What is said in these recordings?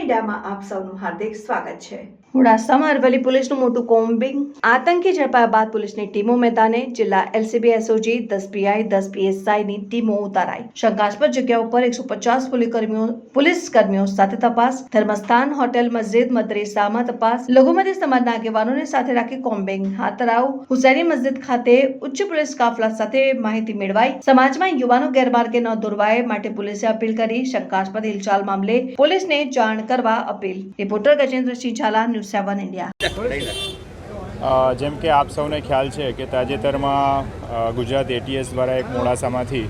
ઇન્ડિયામાં આપ સૌનું હાર્દિક સ્વાગત છે. મોડાસામાં અરવલ્લી પોલીસનું મોટું કોમ્બિંગ આતંકી ઝડપાયા બાદ પોલીસની ટીમો મેદાને જિલ્લા એલસીબી એસઓજી, દસ પીઆઈ, દસ પીએસઆઈની ટીમો ઉતારાઈ. શંકાસ્પદ જગ્યા ઉપર એકસો પચાસ પોલીસ કર્મીઓ સાથે તપાસ, ધર્મસ્થાન, હોટેલ, મસ્જિદ મદ્રેસામાં તપાસ, લઘુમતી સમાજના આગેવાનોને સાથે રાખી કોમ્બિંગ. હાથ ધરાવ હુસૈની મસ્જિદ ખાતે ઉચ્ચ પોલીસ કાફલા સાથે માહિતી મેળવાઈ. સમાજમાં યુવાનો ગેરમાર્ગે ન દોરવાય માટે પોલીસે અપીલ કરી શંકાસ્પદ હિલચાલ મામલે પોલીસને જાણ કરવા appeal. Reporter Gajendrasinh Jhala, news seven India. જેમ કે આપ સૌને ખ્યાલ છે કે તાજેતરમાં ગુજરાત એટીએસ દ્વારા એક મોડાસામાંથી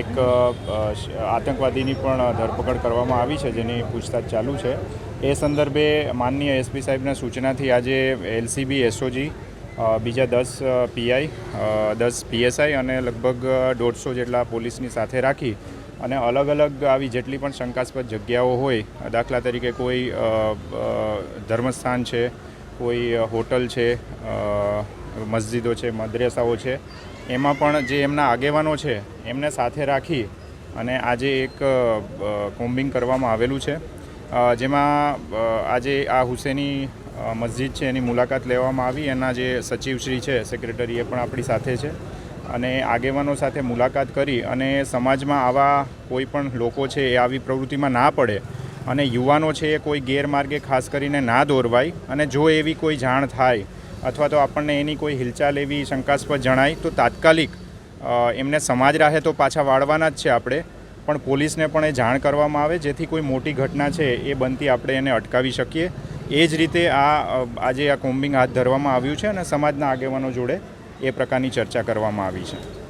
એક આતંકવાદીની પણ ધરપકડ કરવામાં આવી છે, જેની પૂછતાછ ચાલુ છે. એ સંદર્ભે માનનીય એસપી સાહેબના સૂચનાથી આજે એલસીબી એસઓજી બીજા દસ પીઆઈ દસ પીએસઆઈ અને લગભગ દોઢસો જેટલા પોલીસની સાથે રાખી અને અલગ અલગ આવી જેટલી પણ શંકાસ્પદ જગ્યાઓ હોય, દાખલા તરીકે કોઈ ધર્મસ્થાન છે, કોઈ હોટલ છે મસ્જિદો છે, મદ્રેસાઓ છે, એમાં પણ જે એમના આગેવાનો છે, એમને સાથે રાખી અને આજે એક કોમ્બિંગ કરવામાં આવેલું છે. જેમાં આજે આ હુસેની મસ્જિદ છે, એની મુલાકાત લેવામાં આવી. એના જે સચિવશ્રી છે, સેક્રેટરી એ પણ આપણી સાથે છે. અને આગેવાનો સાથે મુલાકાત કરી અને સમાજમાં આવા કોઈ પણ લોકો છે એ આવી પ્રવૃત્તિમાં ના પડે અને યુવાનો છે એ કોઈ ગેરમાર્ગે ખાસ કરીને ના દોરવાય અને જો એવી કોઈ જાણ થાય અથવા તો આપણને એની કોઈ હિલચાલ એવી શંકાસ્પદ જણાય, તો તાત્કાલિક એમને સમાજ રાહે તો પાછા વાળવાના જ છે આપણે. પણ પોલીસને પણ એ જાણ કરવામાં આવે, જેથી કોઈ મોટી ઘટના છે એ બનતી આપણે એને અટકાવી શકીએ. એ જ રીતે આ આજે આ કોમ્બિંગ હાથ ધરવામાં આવ્યું છે અને સમાજના આગેવાનો જોડે એ પ્રકારની ચર્ચા કરવામાં આવી છે.